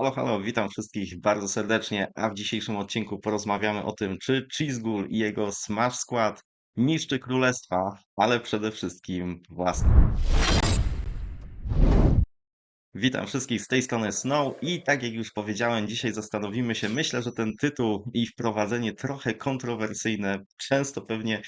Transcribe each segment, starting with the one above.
Halo, halo, witam wszystkich bardzo serdecznie, a w dzisiejszym odcinku porozmawiamy o tym, czy Cheesegull i jego Smash Squad niszczy królestwa, ale przede wszystkim własne. Witam wszystkich z tej strony Snow i tak jak już powiedziałem, dzisiaj zastanowimy się, myślę, że ten tytuł i wprowadzenie trochę kontrowersyjne, często pewnie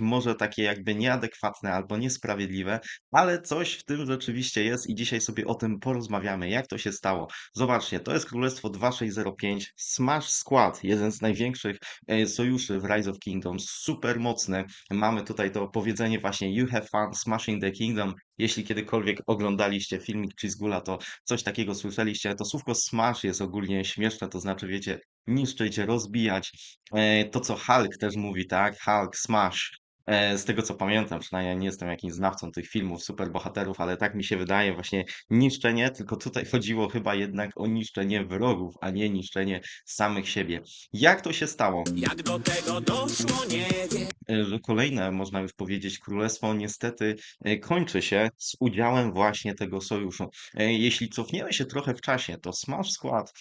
może takie jakby nieadekwatne albo niesprawiedliwe, ale coś w tym rzeczywiście jest i dzisiaj sobie o tym porozmawiamy, jak to się stało. Zobaczcie, to jest Królestwo 2605, Smash Squad, jeden z największych e, sojuszy w Rise of Kingdoms, super mocny. Mamy tutaj to powiedzenie właśnie You have fun smashing the kingdom, jeśli kiedykolwiek oglądaliście filmik Cheesegulla, to coś takiego słyszeliście. To słówko smash jest ogólnie śmieszne, to znaczy, wiecie, niszczyć, rozbijać. E, to, co Hulk też mówi, tak? Hulk, smash. E, z tego co pamiętam, przynajmniej nie jestem jakimś znawcą tych filmów, superbohaterów, ale tak mi się wydaje, właśnie niszczenie, tylko tutaj chodziło chyba jednak o niszczenie wrogów, a nie niszczenie samych siebie. Jak to się stało? Jak do tego doszło, nie wiem. e, kolejne, można już powiedzieć, królestwo niestety e, kończy się z udziałem właśnie tego sojuszu. Jeśli cofniemy się trochę w czasie, to Smash Squad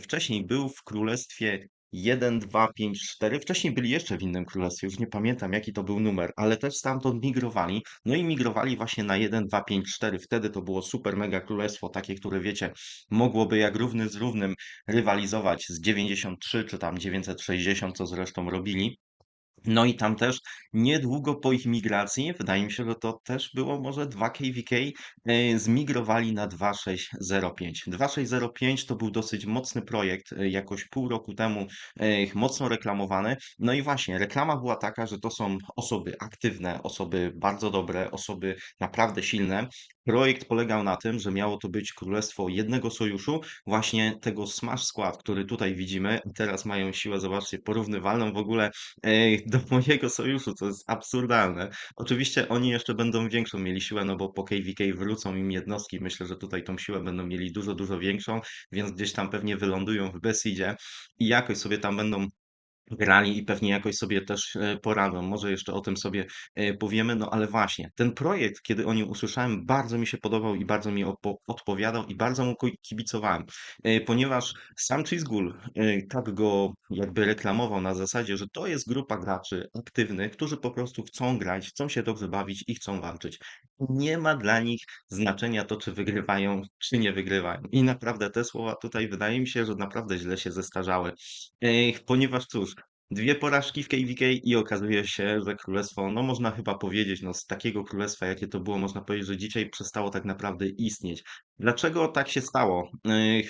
wcześniej był w królestwie 1, 2, 5, 4. Wcześniej byli jeszcze w innym królestwie, już nie pamiętam jaki to był numer, ale też stamtąd migrowali. No i migrowali właśnie na 1, 2, 5, 4. Wtedy to było super mega królestwo, takie, które wiecie, mogłoby jak równy z równym rywalizować z 93 czy tam 960, co zresztą robili. No i tam też niedługo po ich migracji, wydaje mi się, że to też było może 2 KVK, e, zmigrowali na 2605. 2605 to był dosyć mocny projekt, e, jakoś pół roku temu e, mocno reklamowany. No i właśnie, reklama była taka, że to są osoby aktywne, osoby bardzo dobre, osoby naprawdę silne. Projekt polegał na tym, że miało to być królestwo jednego sojuszu, właśnie tego Smash Squad, który tutaj widzimy. Teraz mają siłę, zobaczcie, porównywalną w ogóle Ej, do mojego sojuszu, co jest absurdalne. Oczywiście oni jeszcze będą większą mieli siłę, no bo po KVK wrócą im jednostki. Myślę, że tutaj tą siłę będą mieli dużo, dużo większą, więc gdzieś tam pewnie wylądują w Besidzie i jakoś sobie tam będą grali i pewnie jakoś sobie też e, poradzą. Może jeszcze o tym sobie e, powiemy, no ale właśnie, ten projekt, kiedy o nim usłyszałem, bardzo mi się podobał i bardzo mi odpowiadał i bardzo mu kibicowałem, E, ponieważ sam e, tak go jakby reklamował na zasadzie, że to jest grupa graczy aktywnych, którzy po prostu chcą grać, chcą się dobrze bawić i chcą walczyć. Nie ma dla nich znaczenia to, czy wygrywają, czy nie wygrywają. I naprawdę te słowa tutaj wydaje mi się, że naprawdę źle się zestarzały. Ponieważ cóż, Dwie porażki w KVK i okazuje się, że królestwo, no można chyba powiedzieć, no z takiego królestwa, jakie to było, można powiedzieć, że dzisiaj przestało tak naprawdę istnieć. Dlaczego tak się stało?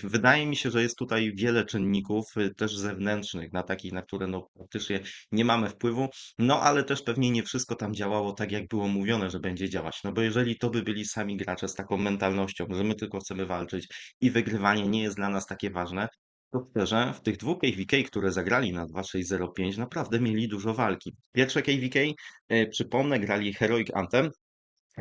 Wydaje mi się, że jest tutaj wiele czynników, y, też zewnętrznych, na takich, na które no praktycznie nie mamy wpływu, no ale też pewnie nie wszystko tam działało tak, jak było mówione, że będzie działać. No bo jeżeli to by byli sami gracze z taką mentalnością, że my tylko chcemy walczyć i wygrywanie nie jest dla nas takie ważne, to szczerze, w tych dwóch KVK, które zagrali na 2605, naprawdę mieli dużo walki. Pierwsze KVK, e, przypomnę, grali Heroic Anthem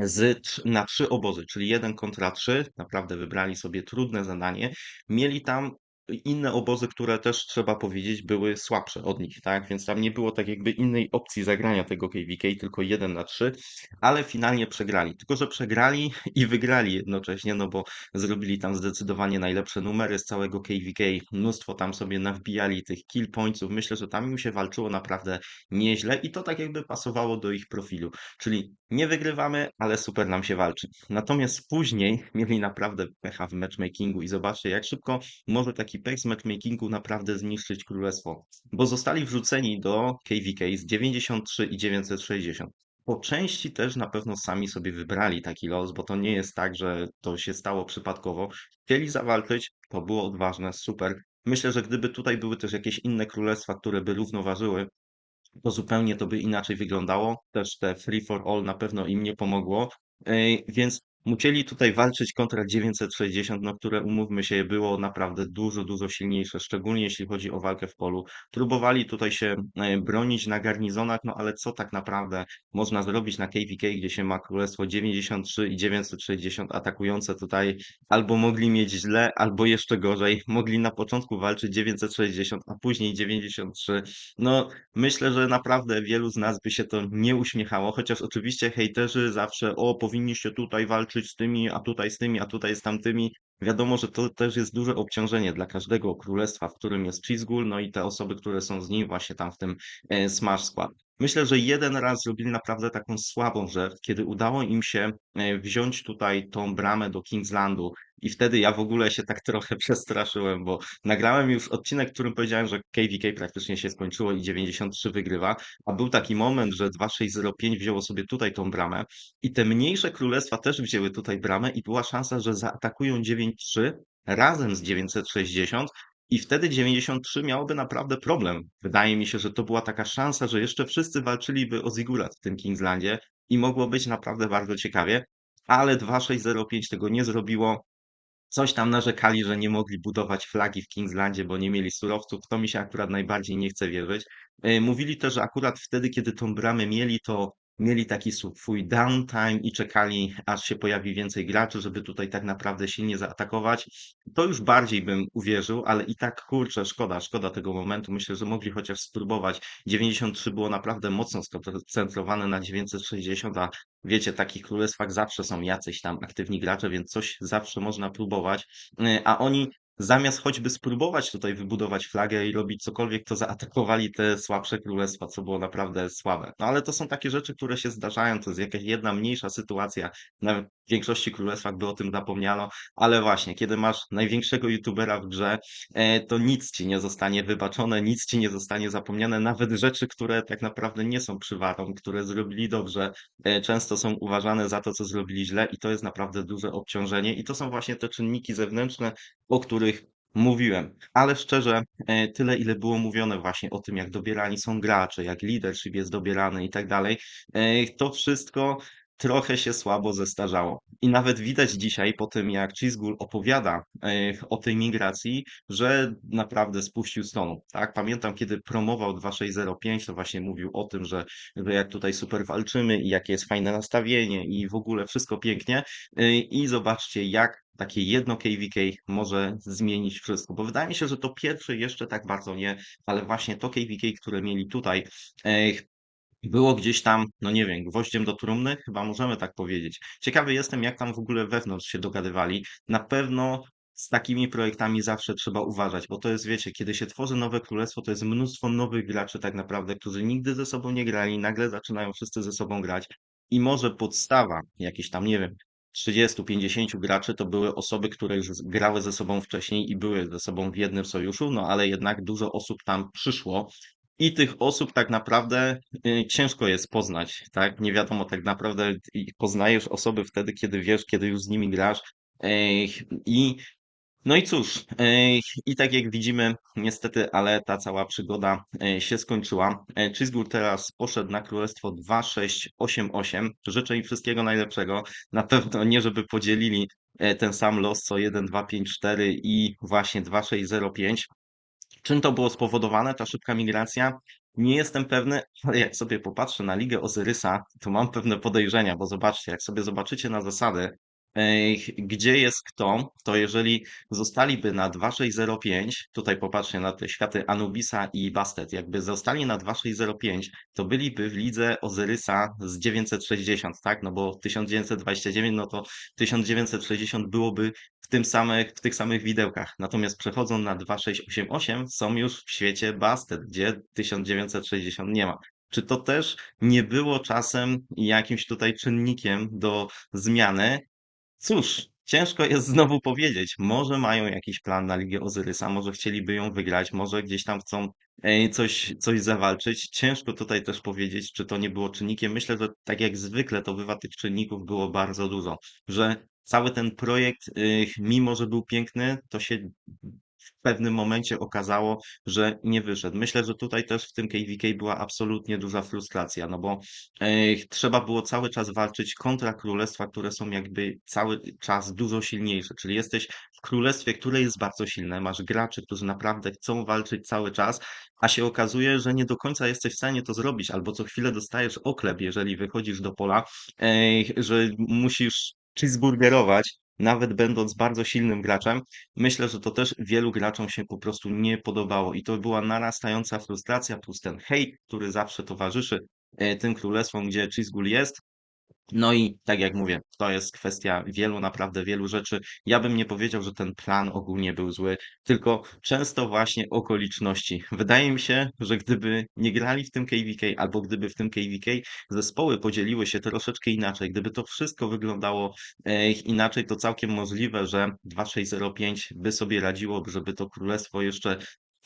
z, na trzy obozy, czyli jeden kontra trzy. Naprawdę wybrali sobie trudne zadanie. Mieli tam inne obozy, które też trzeba powiedzieć były słabsze od nich, tak? Więc tam nie było tak jakby innej opcji zagrania tego KVK, tylko jeden na trzy, ale finalnie przegrali. Tylko, że przegrali i wygrali jednocześnie, no bo zrobili tam zdecydowanie najlepsze numery z całego KVK. Mnóstwo tam sobie nawbijali tych kill pointsów. Myślę, że tam im się walczyło naprawdę nieźle i to tak jakby pasowało do ich profilu. Czyli nie wygrywamy, ale super nam się walczy. Natomiast później mieli naprawdę pecha w matchmakingu i zobaczcie, jak szybko może taki pech z matchmakingu naprawdę zniszczyć królestwo. Bo zostali wrzuceni do KVK z 93 i 960. Po części też na pewno sami sobie wybrali taki los, bo to nie jest tak, że to się stało przypadkowo. Chcieli zawalczyć, to było odważne, super. Myślę, że gdyby tutaj były też jakieś inne królestwa, które by równoważyły, to zupełnie to by inaczej wyglądało. Też te free for all na pewno im nie pomogło. Więc musieli tutaj walczyć kontra 960, no które umówmy się, było naprawdę dużo, dużo silniejsze, szczególnie jeśli chodzi o walkę w polu. Próbowali tutaj się e, bronić na garnizonach, no ale co tak naprawdę można zrobić na KVK, gdzie się ma królestwo 93 i 960 atakujące tutaj albo mogli mieć źle, albo jeszcze gorzej. Mogli na początku walczyć 960, a później 93. No, Myślę, że naprawdę wielu z nas by się to nie uśmiechało, chociaż oczywiście hejterzy zawsze, o, powinniście tutaj walczyć walczyć z tymi, a tutaj z tymi, a tutaj z tamtymi. Wiadomo, że to też jest duże obciążenie dla każdego królestwa, w którym jest Cheezgul, no i te osoby, które są z nim właśnie tam w tym e, Smash Squad. Myślę, że jeden raz zrobili naprawdę taką słabą rzecz, kiedy udało im się e, wziąć tutaj tą bramę do Kingslandu i wtedy ja w ogóle się tak trochę przestraszyłem, bo nagrałem już odcinek, w którym powiedziałem, że KVK praktycznie się skończyło i 93 wygrywa, a był taki moment, że 2605 wzięło sobie tutaj tą bramę. I te mniejsze królestwa też wzięły tutaj bramę i była szansa, że zaatakują 9-3 razem z 960 i wtedy 93 miałoby naprawdę problem. Wydaje mi się, że to była taka szansa, że jeszcze wszyscy walczyliby o Zigurat w tym Kingslandzie i mogło być naprawdę bardzo ciekawie, ale 2605 tego nie zrobiło. Coś tam narzekali, że nie mogli budować flagi w Kingslandzie, bo nie mieli surowców. To mi się akurat najbardziej nie chce wierzyć. E, Mówili też, że akurat wtedy, kiedy tą bramę mieli, to mieli taki swój downtime i czekali, aż się pojawi więcej graczy, żeby tutaj tak naprawdę silnie zaatakować. To już bardziej bym uwierzył, ale i tak kurczę, szkoda, szkoda tego momentu. Myślę, że mogli chociaż spróbować. 93 było naprawdę mocno skoncentrowane na 960, a wiecie, takich królestwach zawsze są jacyś tam aktywni gracze, więc coś zawsze można próbować. Y, A oni zamiast choćby spróbować tutaj wybudować flagę i robić cokolwiek, to zaatakowali te słabsze królestwa, co było naprawdę słabe. No ale to są takie rzeczy, które się zdarzają, to jest jakaś jedna mniejsza sytuacja. Nawet w większości królestwach by o tym zapomniano, ale właśnie, kiedy masz największego youtubera w grze, e, to nic ci nie zostanie wybaczone, nic ci nie zostanie zapomniane, nawet rzeczy, które tak naprawdę nie są przywarą, które zrobili dobrze, e, często są uważane za to, co zrobili źle i to jest naprawdę duże obciążenie i to są właśnie te czynniki zewnętrzne, o których mówiłem. Ale szczerze, e, tyle ile było mówione właśnie o tym, jak dobierani są gracze, jak leadership jest dobierany i tak dalej, to wszystko trochę się słabo zestarzało. I nawet widać dzisiaj po tym, jak Chizgul opowiada e, o tej migracji, że naprawdę spuścił z tonu. Tak? Pamiętam, kiedy promował 2605, to właśnie mówił o tym, że, że jak tutaj super walczymy i jakie jest fajne nastawienie i w ogóle wszystko pięknie. E, I zobaczcie, jak takie jedno KVK może zmienić wszystko. Bo wydaje mi się, że to pierwsze jeszcze tak bardzo nie, ale właśnie to KVK, które mieli tutaj, e, było gdzieś tam, no nie wiem, gwoździem do trumny, chyba możemy tak powiedzieć. Ciekawy jestem, jak tam w ogóle wewnątrz się dogadywali. Na pewno z takimi projektami zawsze trzeba uważać, bo to jest, wiecie, kiedy się tworzy nowe królestwo, to jest mnóstwo nowych graczy tak naprawdę, którzy nigdy ze sobą nie grali, nagle zaczynają wszyscy ze sobą grać i może podstawa, jakieś tam, nie wiem, 30-50 graczy to były osoby, które już grały ze sobą wcześniej i były ze sobą w jednym sojuszu, no ale jednak dużo osób tam przyszło i tych osób tak naprawdę y, ciężko jest poznać, tak? Nie wiadomo tak naprawdę poznajesz osoby wtedy, kiedy wiesz, kiedy już z nimi grasz. I no i cóż, i tak jak widzimy, niestety, ale ta cała przygoda e, się skończyła. E, Chizgur teraz poszedł na królestwo 2688. Życzę im wszystkiego najlepszego. Na pewno nie, żeby podzielili e, ten sam los co 1, 2, 5, 4 i właśnie 2605. Czym to było spowodowane, ta szybka migracja? Nie jestem pewny, ale jak sobie popatrzę na Ligę Ozyrysa, to mam pewne podejrzenia, bo zobaczcie, jak sobie zobaczycie na zasady, gdzie jest kto, to jeżeli zostaliby na 2605, tutaj popatrzcie na te światy Anubisa i Bastet, jakby zostali na 2605, to byliby w lidze Ozyrysa z 960, tak? No bo 1929, no to 1960 byłoby w tym samych, w tych samych widełkach. Natomiast przechodzą na 2688, są już w świecie Bastet, gdzie 1960 nie ma. Czy to też nie było czasem jakimś tutaj czynnikiem do zmiany? Cóż, ciężko jest znowu powiedzieć. Może mają jakiś plan na Ligę Ozyrysa, może chcieliby ją wygrać, może gdzieś tam chcą e, coś, coś zawalczyć. Ciężko tutaj też powiedzieć, czy to nie było czynnikiem. Myślę, że tak jak zwykle to bywa, tych czynników było bardzo dużo, że cały ten projekt, y, mimo że był piękny, to się w pewnym momencie okazało, że nie wyszedł. Myślę, że tutaj też w tym KVK była absolutnie duża frustracja, no bo trzeba było cały czas walczyć kontra królestwa, które są jakby cały czas dużo silniejsze. Czyli jesteś w królestwie, które jest bardzo silne, masz graczy, którzy naprawdę chcą walczyć cały czas, a się okazuje, że nie do końca jesteś w stanie to zrobić, albo co chwilę dostajesz oklep, jeżeli wychodzisz do pola, że musisz cheeseburgerować, nawet będąc bardzo silnym graczem. Myślę, że to też wielu graczom się po prostu nie podobało i to była narastająca frustracja plus ten hejt, który zawsze towarzyszy e, tym królestwom, gdzie Chizgul jest. No i tak jak mówię, to jest kwestia wielu, naprawdę wielu rzeczy. Ja bym nie powiedział, że ten plan ogólnie był zły, tylko często właśnie okoliczności. Wydaje mi się, że gdyby nie grali w tym KVK, albo gdyby w tym KVK zespoły podzieliły się troszeczkę inaczej, gdyby to wszystko wyglądało e, inaczej, to całkiem możliwe, że 2605 by sobie radziło, żeby to królestwo jeszcze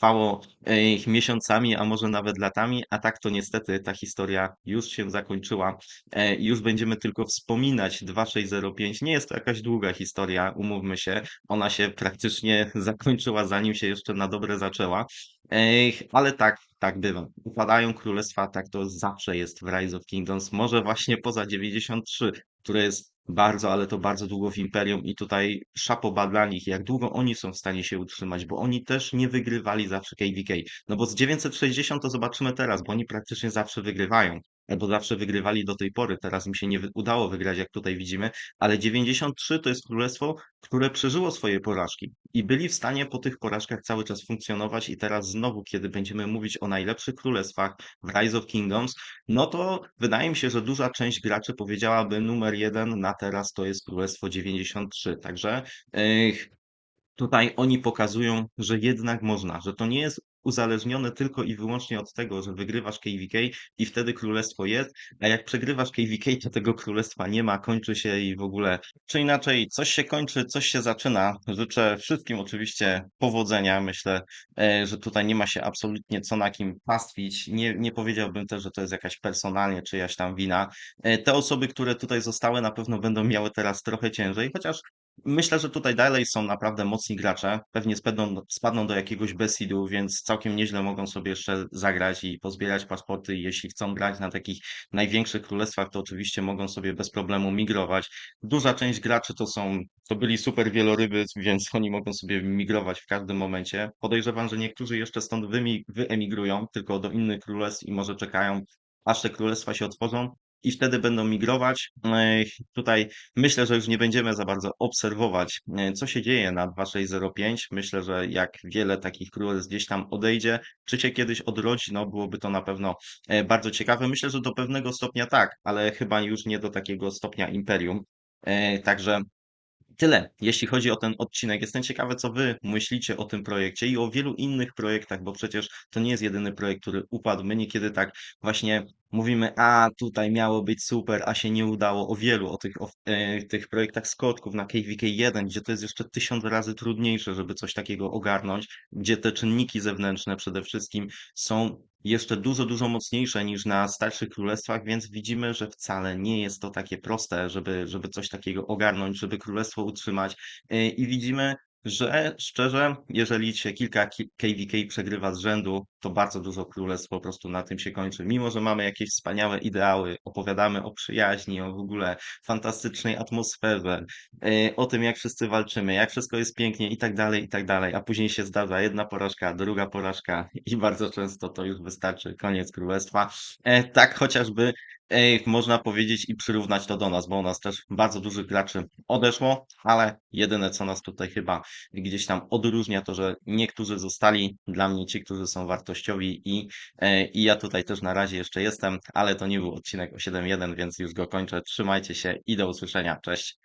trwało e, miesiącami, a może nawet latami, a tak to niestety ta historia już się zakończyła e, już będziemy tylko wspominać 2605. Nie jest to jakaś długa historia, umówmy się. Ona się praktycznie zakończyła, zanim się jeszcze na dobre zaczęła. Ech, ale tak, tak bywa. Upadają królestwa, tak to zawsze jest w Rise of Kingdoms. Może właśnie poza 93, które jest bardzo, ale to bardzo długo w Imperium i tutaj szapoba dla nich, jak długo oni są w stanie się utrzymać, bo oni też nie wygrywali zawsze KVK. No bo z 960 to zobaczymy teraz, bo oni praktycznie zawsze wygrywają albo zawsze wygrywali do tej pory. Teraz im się nie udało wygrać, jak tutaj widzimy, ale 93 to jest królestwo, które przeżyło swoje porażki i byli w stanie po tych porażkach cały czas funkcjonować. I teraz znowu, kiedy będziemy mówić o najlepszych królestwach w Rise of Kingdoms, no to wydaje mi się, że duża część graczy powiedziałaby numer jeden na teraz to jest królestwo 93. Także. Yy, Tutaj oni pokazują, że jednak można, że to nie jest uzależnione tylko i wyłącznie od tego, że wygrywasz KVK i wtedy królestwo jest, a jak przegrywasz KVK, to tego królestwa nie ma, kończy się i w ogóle, czy inaczej, coś się kończy, coś się zaczyna. Życzę wszystkim oczywiście powodzenia. Myślę, e, że tutaj nie ma się absolutnie co na kim pastwić. Nie, nie powiedziałbym też, że to jest jakaś personalnie czyjaś tam wina. E, Te osoby, które tutaj zostały, na pewno będą miały teraz trochę ciężej, chociaż Myślę, że tutaj dalej są naprawdę mocni gracze. Pewnie spadną, spadną do jakiegoś Besidu, więc całkiem nieźle mogą sobie jeszcze zagrać i pozbierać paszporty. Jeśli chcą grać na takich największych królestwach, to oczywiście mogą sobie bez problemu migrować. Duża część graczy to są, to byli super wieloryby, więc oni mogą sobie migrować w każdym momencie. Podejrzewam, że niektórzy jeszcze stąd wyemigrują, tylko do innych królestw i może czekają, aż te królestwa się otworzą. I wtedy będą migrować. Ech, Tutaj Myślę, że już nie będziemy za bardzo obserwować, e, co się dzieje na 2605. Myślę, że jak wiele takich królestw gdzieś tam odejdzie, czy się kiedyś odrodzi, no byłoby to na pewno e, bardzo ciekawe. Myślę, że do pewnego stopnia tak, ale chyba już nie do takiego stopnia imperium. E, Także Tyle, jeśli chodzi o ten odcinek. Jestem ciekawy, co wy myślicie o tym projekcie i o wielu innych projektach, bo przecież to nie jest jedyny projekt, który upadł. My niekiedy tak właśnie mówimy, a tutaj miało być super, a się nie udało. O wielu, o tych, o, e, tych projektach skoczków na KVK 1, gdzie to jest jeszcze tysiąc razy trudniejsze, żeby coś takiego ogarnąć, gdzie te czynniki zewnętrzne przede wszystkim są jeszcze dużo, dużo mocniejsze niż na starszych królestwach, więc widzimy, że wcale nie jest to takie proste, żeby, żeby coś takiego ogarnąć, żeby królestwo utrzymać. Yy, I widzimy, że szczerze, jeżeli się kilka ki- KVK przegrywa z rzędu, to bardzo dużo królestw po prostu na tym się kończy. Mimo, że mamy jakieś wspaniałe ideały, opowiadamy o przyjaźni, o w ogóle fantastycznej atmosferze, yy, o tym, jak wszyscy walczymy, jak wszystko jest pięknie i tak dalej, i tak dalej, a później się zdarza jedna porażka, druga porażka i bardzo często to już wystarczy, koniec królestwa. E, tak chociażby e, można powiedzieć i przyrównać to do nas, bo u nas też bardzo dużych graczy odeszło, ale jedyne co nas tutaj chyba gdzieś tam odróżnia to, że niektórzy zostali, dla mnie ci, którzy są wartościowi i, e, i ja tutaj też na razie jeszcze jestem, ale to nie był odcinek o 7.1, więc już go kończę. Trzymajcie się i do usłyszenia. Cześć.